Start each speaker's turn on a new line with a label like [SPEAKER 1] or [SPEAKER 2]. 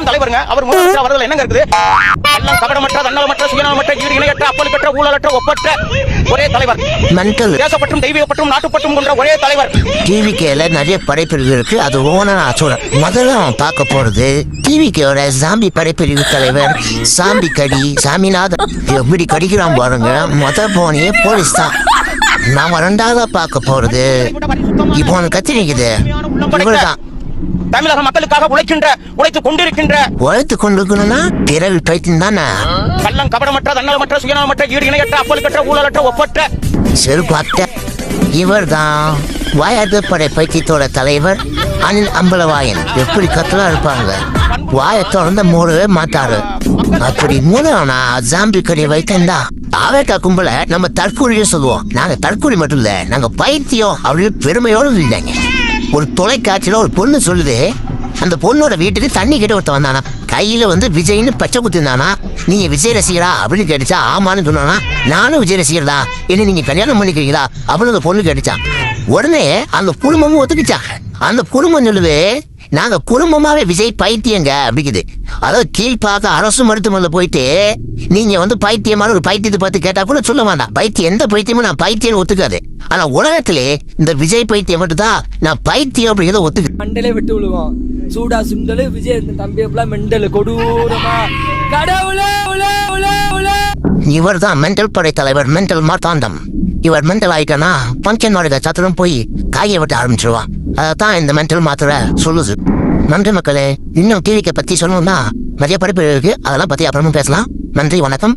[SPEAKER 1] தான் தலைவருங்க. அவர் முதலமைச்சர் அவர்கள் என்னங்க இருக்குது? எல்லாம் கபடமற்ற தன்னலமற்ற சுயநலமற்ற ஈடு இணையற்ற அப்பலுக்கற்ற ஊழலற்ற ஒப்பற்ற ஒரே தலைவர்.
[SPEAKER 2] மென்டல்
[SPEAKER 1] தேசப்பற்றும் தெய்வீகப்பற்றும் நாட்டுப்பற்றும் கொண்ட ஒரே தலைவர்.
[SPEAKER 2] டிவிகேல நிறைய படைப்பிரிவு இருக்கு. அது ஓனா நான் சொல்றேன். முதல்ல அவன் பார்க்க போறது டிவிகேயோட சாம்பி படைப்பிரிவு தலைவர் சாம்பி கடி சாமிநாதன். எப்படி கடிக்கிறான் பாருங்க. முத போனியே போலீஸ் தான். நாம ரெண்டாவதா பார்க்க போறது. இப்போ கத்திரிக்குது இவர்தான்.
[SPEAKER 1] தமிழக மக்களுக்காக உழைக்கின்ற உழைத்துக் கொண்டிருக்கின்ற
[SPEAKER 2] உழைத்து கொண்டிருக்கணும்னா பிறவி பைத்தியம் தானே
[SPEAKER 1] கள்ளம் கபடமற்ற தன்னலமற்ற சுயநலமற்ற ஈடு இணையற்ற அப்பலுக்கற்ற ஊழலற்ற ஒப்பற்ற.
[SPEAKER 2] செருப்பாத்த இவர் தான் வாயாடு படை பைத்தியத்தோட தலைவர் அனில் அம்பலவாயன். எப்படி கத்தலா இருப்பாங்க? வாயை திறந்த மூடவே மாட்டாரு. அப்படி மூடனா ஜாம்பி கடி வைத்தா ஆவேக்கா கும்பல நம்ம தற்கொலையே சொல்லுவோம். நாங்க தற்கொலை மட்டும் இல்ல நாங்க பைத்தியம் அப்படின்னு பெருமையோடு இல்லைங்க. ஒரு தொலைக்காட்சியில் ஒரு பொண்ணு சொல்லுது அந்த பொண்ணோட வீட்டுக்கு தண்ணி கிட்ட ஒருத்தன் வந்தானா கையில் வந்து விஜய்னு பச்சை குத்திருந்தானா நீங்க விஜய் ரசிகரா? அப்படின்னு கேட்டுச்சா ஆமான்னு சொன்னானா. நானும் விஜய் ரசிகர் தான் என்ன நீங்க கல்யாணம் பண்ணிக்கிறீங்களா? அப்படின்னு அந்த பொண்ணு கேட்டுச்சான் உடனே அந்த குடும்பமும் ஒத்துக்கிச்சா அந்த குடும்பம் சொல்லுது நாங்க குடும்பமாவே விஜய் பைத்தியங்க அப்படிங்குது அதாவது கீழ்பாக்க அரசு மருத்துவமனையில் போயிட்டு நீங்க வந்து பைத்தியமான ஒரு பைத்தியத்தை பார்த்து கேட்டா கூட சொல்ல வேண்டாம். பைத்தியம் எந்த பைத்தியமும் நான் பைத்தியம் ஒத்துக்காது. ஆனா உலகத்திலே இந்த விஜய் பைத்தியம் மட்டும் தான் நான் பைத்தியம் அப்படிங்கிறத ஒத்துக்கு
[SPEAKER 3] மண்டலே விட்டு விழுவோம் சூடா சுண்டலு விஜய் தம்பி எப்பலாம் மெண்டல் கொடூரமா. கடவுளே உலே உலே உலே.
[SPEAKER 2] இவர் தான் மென்டல் படை தலைவர் மென்டல் மார்த்தாண்டம். இவர் மென்டல் ஆயிட்டனா பஞ்சன் மாடுக சத்திரம் போய் காய விட்டு ஆரம்பிச்சிருவான். அதான் இந்த மென்டல் மாத்திரை சொல்லுது. நன்றி மக்களே இன்னும் டிவிக்கு பத்தி சொல்லணும்னா நிறைய படிப்பு இருக்கு அதெல்லாம் பத்தி அப்புறமா பேசலாம். நன்றி வணக்கம்.